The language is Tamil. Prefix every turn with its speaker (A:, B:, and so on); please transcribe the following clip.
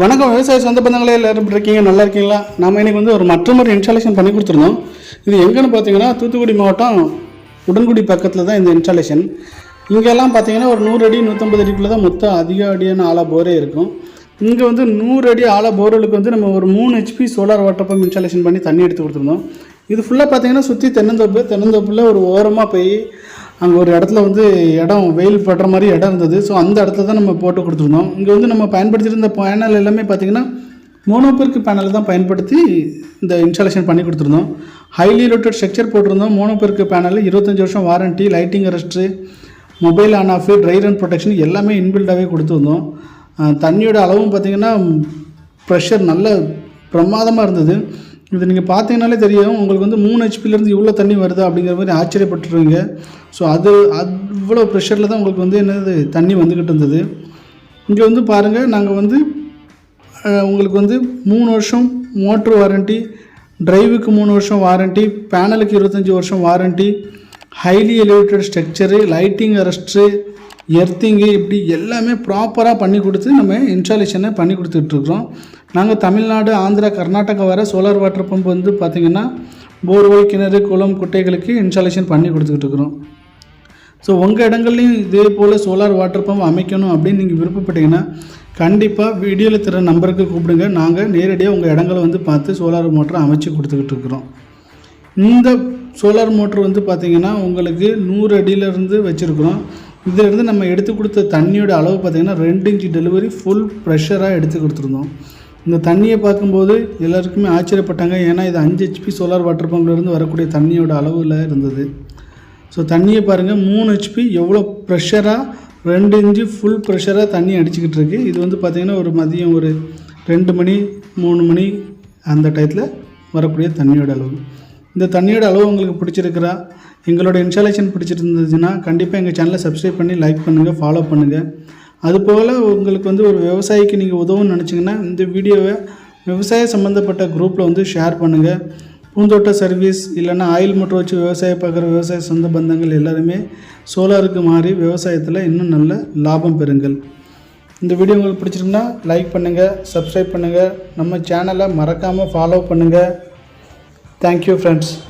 A: வணக்கம் விவசாய சொந்த பந்தங்களே எல்லோரும் இருக்கீங்க நல்லா இருக்கீங்களா நம்ம இன்னைக்கு வந்து ஒரு மற்றொரு இன்ஸ்டாலேஷன் பண்ணி கொடுத்துருந்தோம் இது எங்கேன்னு பார்த்தீங்கன்னா தூத்துக்குடி மாவட்டம் உடன்குடி பக்கத்தில் தான் இந்த இன்ஸ்டாலேஷன் இங்கெல்லாம் பார்த்தீங்கன்னா ஒரு நூறு அடி நூற்றம்பது அடிக்குள்ளே தான் மொத்தம் அதிக அடியான ஆழ போரே இருக்கும் இங்கே வந்து நூறு அடி ஆழ போர்களுக்கு வந்து நம்ம ஒரு மூணு HP solar water pump installation பண்ணி தண்ணி எடுத்து கொடுத்துருந்தோம் இது ஃபுல்லாக பார்த்தீங்கன்னா சுற்றி தென்னந்தோப்பு தென்னந்தோப்பில் ஒரு ஓரமாக போய் அங்கே ஒரு இடத்துல வந்து இடம் வெயில் படுற மாதிரி இடம் இருந்தது ஸோ அந்த இடத்துல தான் நம்ம போட்டு கொடுத்துருந்தோம் இங்கே வந்து நம்ம பயன்படுத்தியிருந்த பேனல் எல்லாமே பார்த்திங்கன்னா மோனோபெருக்கு பேனல் தான் பயன்படுத்தி இந்த இன்ஸ்டாலேஷன் பண்ணி கொடுத்துருந்தோம் ஹைலி லோட்டட் ஸ்ட்ரக்சர் போட்டிருந்தோம் மோனோபெருக்கு பேனல் இருபத்தஞ்சி வருஷம் warranty lighting arrest mobile on off dry run protection எல்லாமே இன்பில்டாகவே கொடுத்துருந்தோம் தண்ணியோட அளவும் பார்த்திங்கன்னா ப்ரெஷர் நல்ல பிரமாதமாக இருந்தது இது நீங்கள் பார்த்தீங்கனாலே தெரியும் உங்களுக்கு வந்து மூணு ஹெச்பிலேருந்து இவ்வளோ தண்ணி வருது அப்படிங்கிற மாதிரி ஆச்சரியப்பட்டுருவீங்க ஸோ அது அவ்வளோ ப்ரெஷரில் தான் உங்களுக்கு வந்து என்னது தண்ணி வந்துக்கிட்டு இருந்தது இங்கே வந்து பாருங்கள் நாங்கள் வந்து உங்களுக்கு வந்து மூணு வருஷம் மோட்ரு வாரண்ட்டி ட்ரைவுக்கு மூணு வருஷம் வாரண்ட்டி பேனலுக்கு இருபத்தஞ்சி வருஷம் warranty highly elevated structure lighting arrester earthing இப்படி எல்லாமே ப்ராப்பராக பண்ணி கொடுத்து நம்ம இன்ஸ்டாலேஷனை பண்ணி கொடுத்துட்ருக்குறோம் நாங்கள் தமிழ்நாடு ஆந்திரா கர்நாடகா வர சோலார் வாட்டர் பம்ப் வந்து பார்த்திங்கன்னா போர்வெல் கிணறு குளம் குட்டைகளுக்கு இன்ஸ்டாலேஷன் பண்ணி கொடுத்துக்கிட்டுருக்குறோம் ஸோ உங்கள் இடங்கள்லையும் இதே போல் சோலார் வாட்டர் பம்ப் அமைக்கணும் அப்படின்னு நீங்கள் விருப்பப்பட்டீங்கன்னா கண்டிப்பாக வீடியோவில் தர நம்பருக்கு கூப்பிடுங்க நாங்கள் நேரடியாக உங்கள் இடங்களை வந்து பார்த்து சோலார் மோட்டரை அமைச்சு கொடுத்துக்கிட்டு இருக்கிறோம் இந்த சோலார் மோட்ரு வந்து பார்த்திங்கன்னா உங்களுக்கு நூறு அடியிலேருந்து வச்சுருக்குறோம் இதிலிருந்து நம்ம எடுத்து கொடுத்த தண்ணியோட அளவு பார்த்திங்கன்னா ரெண்டு இன்ச்சு டெலிவரி ஃபுல் ப்ரெஷராக எடுத்து கொடுத்துருந்தோம் இந்த தண்ணியை பார்க்கும்போது எல்லாருக்குமே ஆச்சரியப்பட்டாங்க ஏன்னா இது அஞ்சு ஹெச்பி சோலார் வாட்டர் பம்ப்லேருந்து வரக்கூடிய தண்ணியோட அளவில் இருந்தது ஸோ தண்ணியை பாருங்கள் மூணு ஹெச்பி எவ்வளோ ப்ரெஷராக ரெண்டு இன்ச்சு ஃபுல் ப்ரெஷராக தண்ணி அடிச்சுக்கிட்டு இருக்கு இது வந்து பார்த்திங்கன்னா ஒரு மதியம் ஒரு ரெண்டு மணி மூணு மணி அந்த டயத்தில் வரக்கூடிய தண்ணியோட அளவு இந்த தண்ணியோட அளவு உங்களுக்கு பிடிச்சிருக்கிறா எங்களோட இன்ஸ்டாலேஷன் பிடிச்சிருந்ததுன்னா கண்டிப்பாக எங்கள் சேனலை சப்ஸ்கிரைப் பண்ணி லைக் பண்ணுங்கள் ஃபாலோ பண்ணுங்கள் அதுபோல் உங்களுக்கு வந்து ஒரு விவசாயிக்கு நீங்கள் உதவும்னு நினச்சிங்கன்னா இந்த வீடியோவை விவசாய சம்மந்தப்பட்ட குரூப்பில் வந்து ஷேர் பண்ணுங்கள் பூந்தோட்ட சர்வீஸ் இல்லைன்னா ஆயில் மோட்டர் வச்சு விவசாயம் பார்க்குற விவசாய சொந்த பந்தங்கள் எல்லாருமே சோலாருக்கு மாறி விவசாயத்தில் இன்னும் நல்ல லாபம் பெறுங்கள் இந்த வீடியோ உங்களுக்கு பிடிச்சிருக்குன்னா லைக் பண்ணுங்கள் சப்ஸ்கிரைப் பண்ணுங்கள் நம்ம சேனலை மறக்காமல் ஃபாலோ பண்ணுங்கள் Thank you friends.